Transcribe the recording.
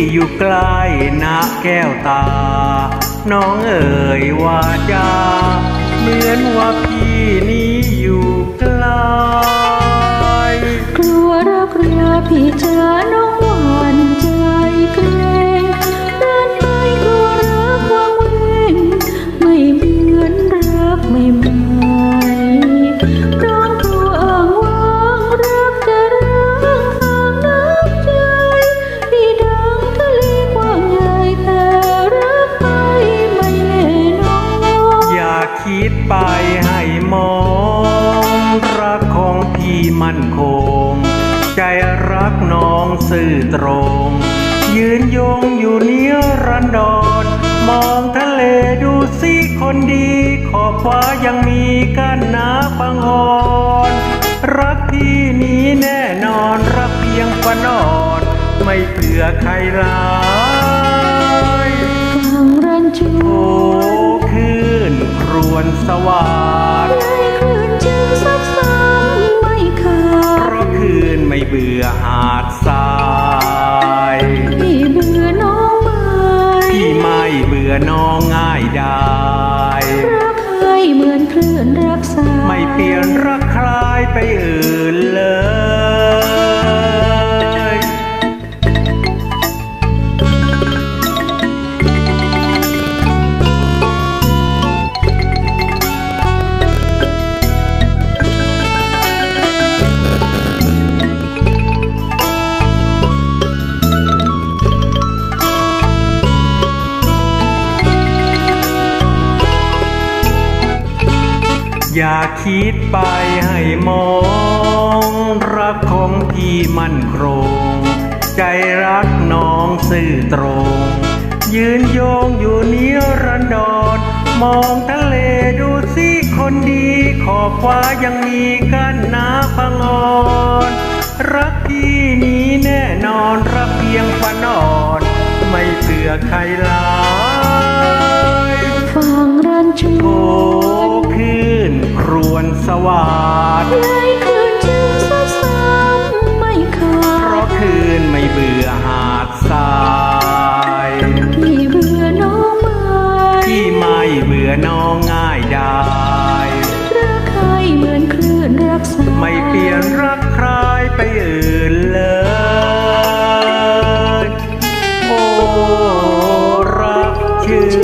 ่อยู่ใกล้นะแก้วตา น้องเอ๋ยว่าจา เหมือนว่าพี่นี้อยู่ไกลกลัวรักเรือพี่จ๋าน้องหวานใจเกรงเดินไปกลัวรักวังเวงไม่เหมือนรักไม่ไหม่ร้ ใจรักน้องซื่อตรง ยืนยงอยู่เนี้รันดอนมองทะเลดูสิคนดี ขอบฟ้ายังมีกันนาบังหอนรักพี่นี้แน่นอนรักเพียงฝันอ่อน ไม่เผื่อใครร้ายฟังรันจวโอ้คืนครวนสวา คลื่น อย่าคิดไปให้มอง รักของพี่มั่นคง ใจรักน้องซื่อตรง ยืนโยงอยู่เนี้รันดอนมองทะเลดูสิคนดีขอบฟ้ายังมีกันนาพังอ่อนรักพี่นี้แน่นอนรักเพียงฝันอ่อน ไม่เผื่อใครหลายฟังรันจโอ้วคืนคร วนสวาดในคลื่นจึงซับซ้ำไม่ขาเพราะดคืนไม่เบื่อหาดทรายพี่เบื่อน้องไหมที่ไม่เบื่อน้องง่ายได้รักใครเหมือนคลื่นรักษาไม่เปลี่ยนรักใครไปอื่นเลยโอ้รักชื่น